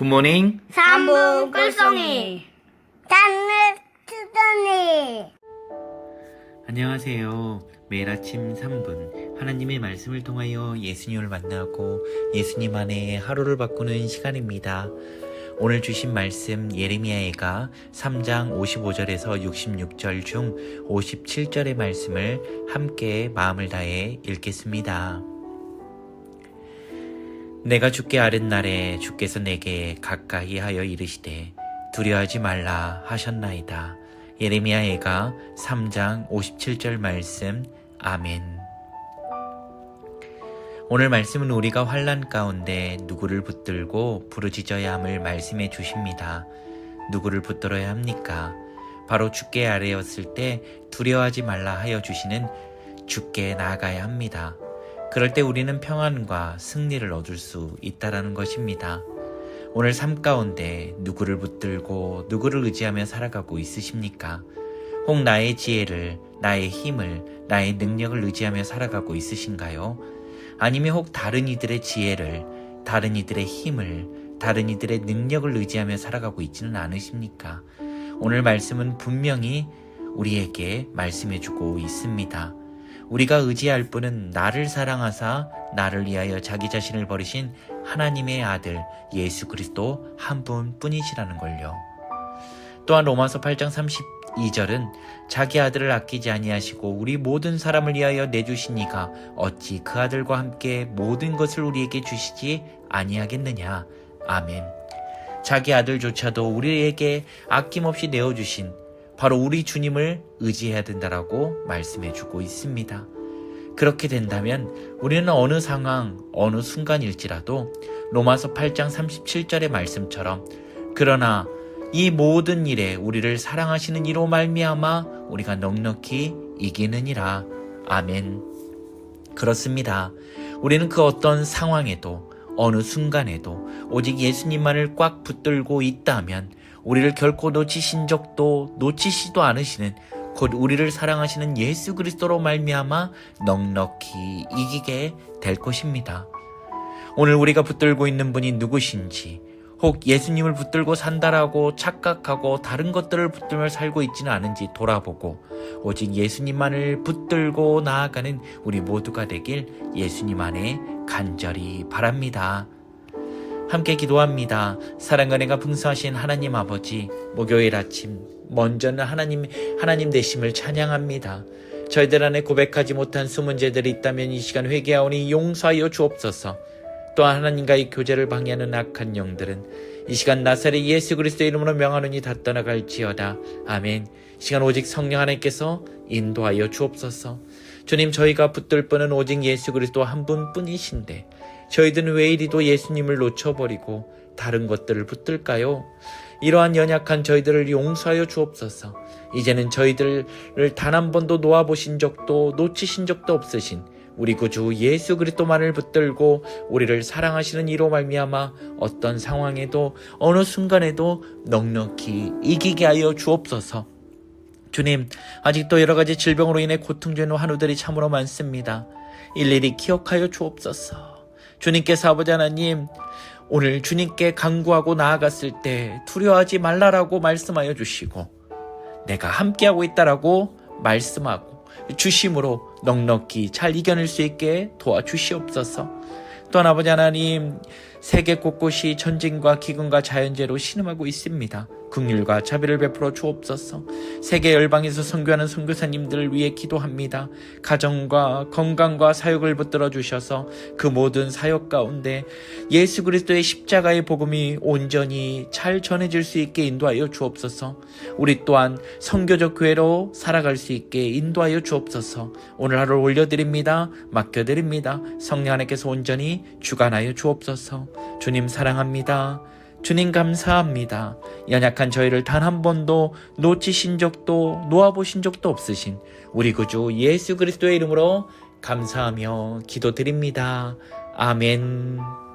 굿모닝. 삼분 꿀송이 단물 투don이 안녕하세요. 매일 아침 3분 하나님의 말씀을 통하여 예수님을 만나고 예수님 안에 하루를 바꾸는 시간입니다. 오늘 주신 말씀 예레미야애가 3장 55절에서 66절 중 57절의 말씀을 함께 마음을 다해 읽겠습니다. 내가 죽게 아른 날에 주께서 내게 가까이 하여 이르시되 두려워하지 말라 하셨나이다. 예레미야 애가 3장 57절 말씀 아멘. 오늘 말씀은 우리가 환란 가운데 누구를 붙들고 부르짖어야 함을 말씀해 주십니다. 누구를 붙들어야 합니까? 바로 주께 아래였을 때 두려워하지 말라 하여 주시는 주께 나아가야 합니다. 그럴 때 우리는 평안과 승리를 얻을 수 있다라는 것입니다. 오늘 삶 가운데 누구를 붙들고 누구를 의지하며 살아가고 있으십니까? 혹 나의 지혜를, 나의 힘을, 나의 능력을 의지하며 살아가고 있으신가요? 아니면 혹 다른 이들의 지혜를, 다른 이들의 힘을, 다른 이들의 능력을 의지하며 살아가고 있지는 않으십니까? 오늘 말씀은 분명히 우리에게 말씀해주고 있습니다. 우리가 의지할 분은 나를 사랑하사 나를 위하여 자기 자신을 버리신 하나님의 아들 예수 그리스도 한 분뿐이시라는 걸요. 또한 로마서 8장 32절은 자기 아들을 아끼지 아니하시고 우리 모든 사람을 위하여 내주신 이가 어찌 그 아들과 함께 모든 것을 우리에게 주시지 아니하겠느냐. 아멘. 자기 아들조차도 우리에게 아낌없이 내어주신 바로 우리 주님을 의지해야 된다라고 말씀해 주고 있습니다. 그렇게 된다면 우리는 어느 상황, 어느 순간일지라도 로마서 8장 37절의 말씀처럼 그러나 이 모든 일에 우리를 사랑하시는 이로 말미암아 우리가 넉넉히 이기느니라. 아멘. 그렇습니다. 우리는 그 어떤 상황에도 어느 순간에도 오직 예수님만을 꽉 붙들고 있다면 우리를 결코 놓치신 적도 놓치시도 않으시는 곧 우리를 사랑하시는 예수 그리스도로 말미암아 넉넉히 이기게 될 것입니다. 오늘 우리가 붙들고 있는 분이 누구신지 혹 예수님을 붙들고 산다라고 착각하고 다른 것들을 붙들며 살고 있지는 않은지 돌아보고 오직 예수님만을 붙들고 나아가는 우리 모두가 되길 예수님 안에 간절히 바랍니다. 함께 기도합니다. 사랑과 내가 풍성하신 하나님 아버지, 목요일 아침 먼저는 하나님 하나님 되심을 찬양합니다. 저희들 안에 고백하지 못한 수문제들이 있다면 이 시간 회개하오니 용서하여 주옵소서. 또한 하나님과의 교제를 방해하는 악한 영들은 이 시간 나사렛 예수 그리스도의 이름으로 명하노니 다 떠나갈지어다. 아멘. 이 시간 오직 성령 하나님께서 인도하여 주옵소서. 주님 저희가 붙들 분은 오직 예수 그리스도 한 분뿐이신데 저희들은 왜 이리도 예수님을 놓쳐버리고 다른 것들을 붙들까요? 이러한 연약한 저희들을 용서하여 주옵소서. 이제는 저희들을 단 한 번도 놓아보신 적도 놓치신 적도 없으신 우리 구주 예수 그리스도만을 붙들고 우리를 사랑하시는 이로 말미암아 어떤 상황에도 어느 순간에도 넉넉히 이기게 하여 주옵소서. 주님, 아직도 여러 가지 질병으로 인해 고통되는 환우들이 참으로 많습니다. 일일이 기억하여 주옵소서. 주님께서 아버지 하나님, 오늘 주님께 간구하고 나아갔을 때 두려워하지 말라라고 말씀하여 주시고, 내가 함께하고 있다라고 말씀하고, 주심으로 넉넉히 잘 이겨낼 수 있게 도와주시옵소서. 또한 아버지 하나님, 세계 곳곳이 전쟁과 기근과 자연재해로 신음하고 있습니다. 국률과 자비를 베풀어 주옵소서. 세계 열방에서 선교하는 선교사님들을 위해 기도합니다. 가정과 건강과 사역을 붙들어 주셔서 그 모든 사역 가운데 예수 그리스도의 십자가의 복음이 온전히 잘 전해질 수 있게 인도하여 주옵소서. 우리 또한 선교적 교회로 살아갈 수 있게 인도하여 주옵소서. 오늘 하루 올려드립니다. 맡겨드립니다. 성령 하나님께서 온전히 주관하여 주옵소서. 주님 사랑합니다. 주님 감사합니다. 연약한 저희를 단 한 번도 놓치신 적도 놓아보신 적도 없으신 우리 구주 예수 그리스도의 이름으로 감사하며 기도드립니다. 아멘.